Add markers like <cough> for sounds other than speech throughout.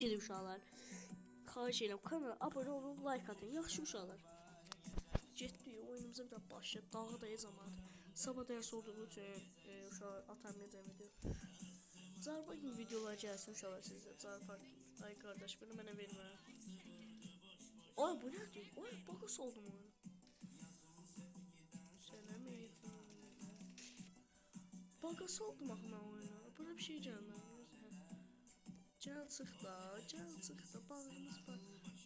Gelin uşaqlar. Xahiş edirəm kanala abunə olun, like atın. Yaxşı uşaqlar. Getdik oyunumuza bir daha başlayaq. Dağdayız ama sabah dərs olduğu üçün e, uşaqlar atamayacağım video. Zarba gibi videolar gəlsin uşaqlar sizə. Zarba ay qardaş bunu mənə vermə. Ay bu nədir? Ay bakas oldum oyunu. Sənə Bakas oldum axı mən oyuna. Burada bir şey gəlmədi. Can sıxda, bağrımız var.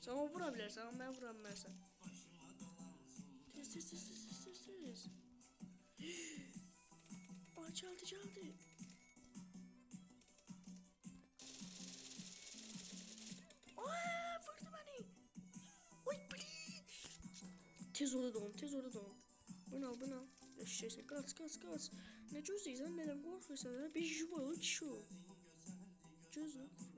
Sen o vura bilərsən, amma mən vura bilmərsən. Tez, tez, tez, tez, tez, tez. <gasps> Ay, gəldi, gəldi. Ay, vurdu beni. Ay, bli. Tez orada doğum, tez orada doğum. Bunu al, bunu al. Eşeğsin, kaç, kaç, kaç. Ne gözleysen, neden korkuyorsan, bir juva, o kişi o. Gözü.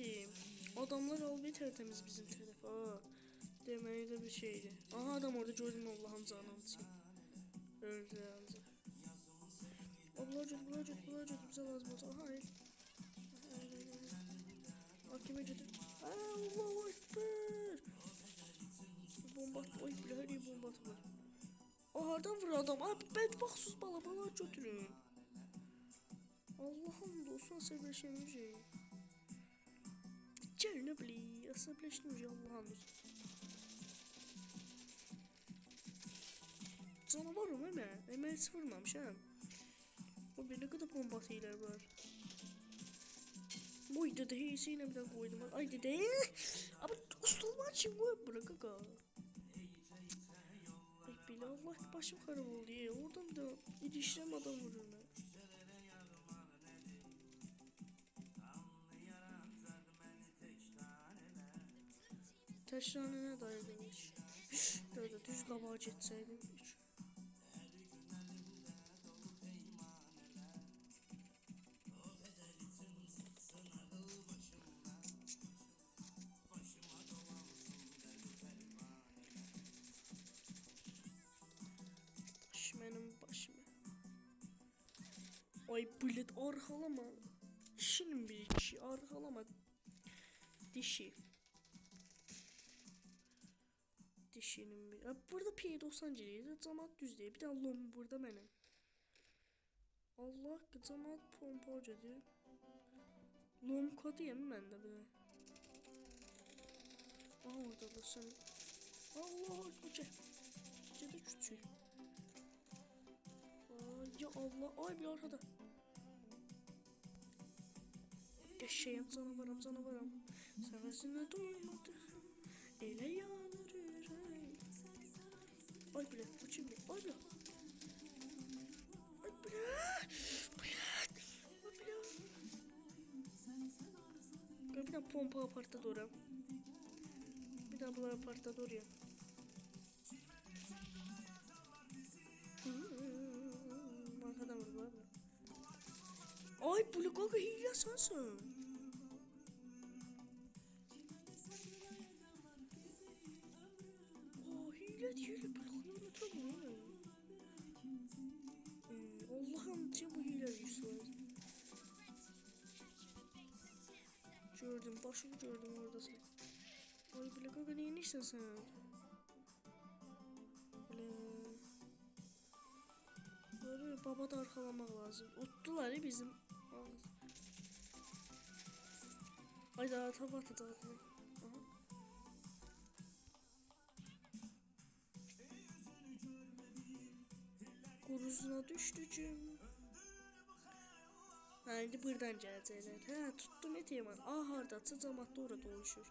Yetim. Adamlar ol bir tertemiz bizim taraf. Aa. Demeyi de bir şeydi. Aha adam orada gördüm Allah'ın canını için. Öldü götür, abla götür, abla götür. Bize lazım olsa. Aha hayır. Hayır, hayır, hayır. Aa kime götür? Aa Allahu Ekber. Bomba at. Oy bile her yeri bomba atma. Aa hardan vurur adam? Abi bedbahtsız bala bala götürün. Allah'ım dostum asableşemeyeceğim. Bileyim asableşemeyeceğim Allah'ım. Canavarım hemen. Hemen hiç vurmamışım. O bir ne kadar bomba atıyla var. Boy dede heyesiyle bir daha koydum. Ay dede. Ama ustalar için bu bırak aga. Ay bile Allah başım karım oldu ya. Oradan da ilişkilerim adam vurur ne. Taşlanana dayanmış. Böyle düz kabağa gitseydim hiç. Benim başım. Ay bilet arkalama. Şimdi bir kişi arkalama. Dişi. Dişinin bir. Burada P90 ciliydi. Camaat düz değil. Bir de Allah'ım burada benim. Allah camaat pompa hocadı. Lom kodu yemin ben de bile. Aha orada da sen. Allah hoca. Hoca da küçük. Ya Allah. Ay bir arkada. Eşeğim canavarım canavarım. Sevesine doymadı. Ele yüreğim. Ay bile bu bile. Ay bile. Bile. Ay bile. Gel bir daha pompa aparta doğru. Bir daha bunlar aparta doğru ya. Arkadan vur bu abi. Ay. Gördüm başımı gördüm orada sen. Ay bile kanka neyin işsin sen? Böyle Böyle baba da arkalamak lazım. Uttular ya bizim. Tava atacağım. Aha. Kuruzuna düştücüm. Haydi buradan gələcəklər. Hə, tutdum ya Teman. Ah, hardaca cəmaatda orada oluşur.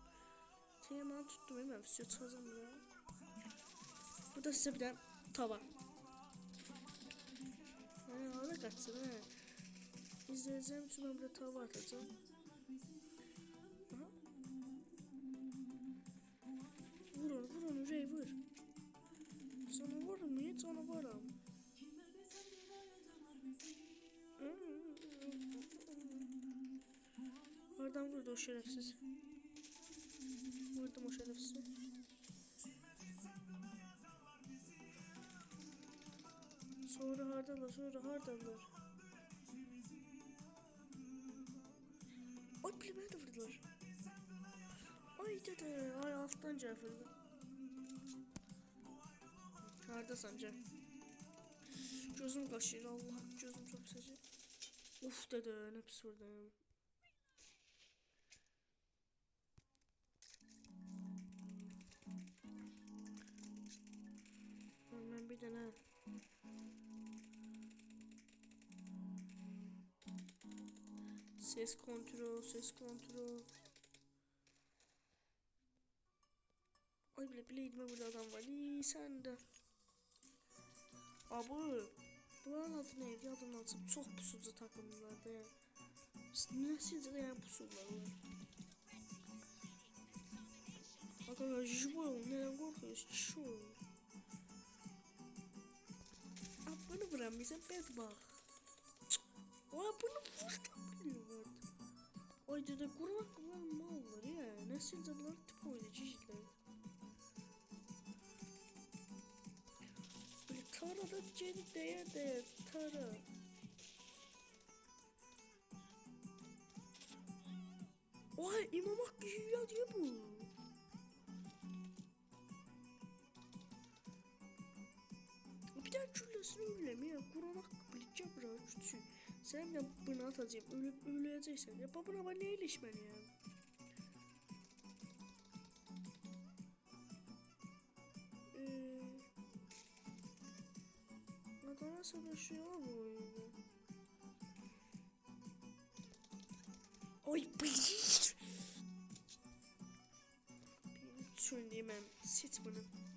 Teman tutdum, hemen video çıxacam ya. Bu da sizə bir də tava. Hə, hara qaçsın, hə. İzləyəcəm üçün mən burada tava atacağım. Vurdu o şerefsiz. Vurdum o şerefsiz. Sonra hardalar, sonra hardalar. Ay bilemeye de vurdular. Ay dede, ay alttan çarpıldı. Hardasan Cem? Gözüm kaşıyır Allah, gözüm çok sıcak. Uf dede, pis vurdum. Bir tane. Ses kontrol, ses kontrol. Ay bile bileydim burada adam var. İyi sen de. Abi. Bunların adı neydi? Adını atsam çok pusucu takımlarda yani. Nesilce de yani pusular var. Arkadaşlar jibo neden korkuyorsun? Şu. Bunu vuramıyorsan bedbah. Aa bunu vurdan biliyor artık. Ay dede kurmak kullan mallar ya. Nesil canlılar tip oynayıcı işler. Böyle tara da geri değer değer tara. Oha imam hakkı ya diye bu. Ya? Kur'an hakkı bileceğim biraz düşün. Sen de bunu atacağım. Ölüp öleceksen. Ya babana bana ne ilişmen ya? Eee... Adana savaşıyor bu oyunda. Ay bıyık. Benim söyleyemem. Sit bunu.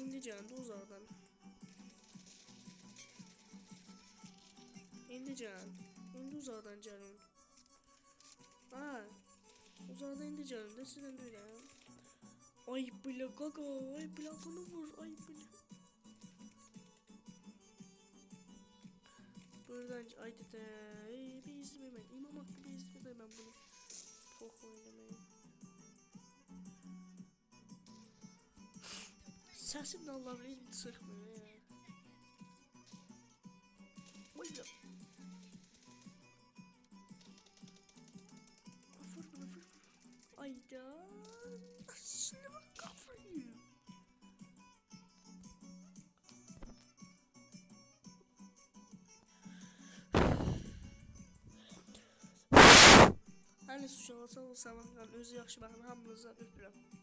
İndi can uzağdan. İndi can. İndi uzağdan canım. Aa. Uzağdan indi canım. Ne sizden de öyle ya. Ay bile gaga. Ay bile kanı vur. Ay bile. Buradan ay dede. Ay bir izleme ben. İmam hakkı bir izleme ben bunu. Çok oynamayı. Sesim de Allah'ım elini sıkmıyor ya. Ya. Vur vur. Ayda. Şimdi bak kafayı. Hani olsa olsa bakın özü yaxşı bakın hamınıza öpürəm.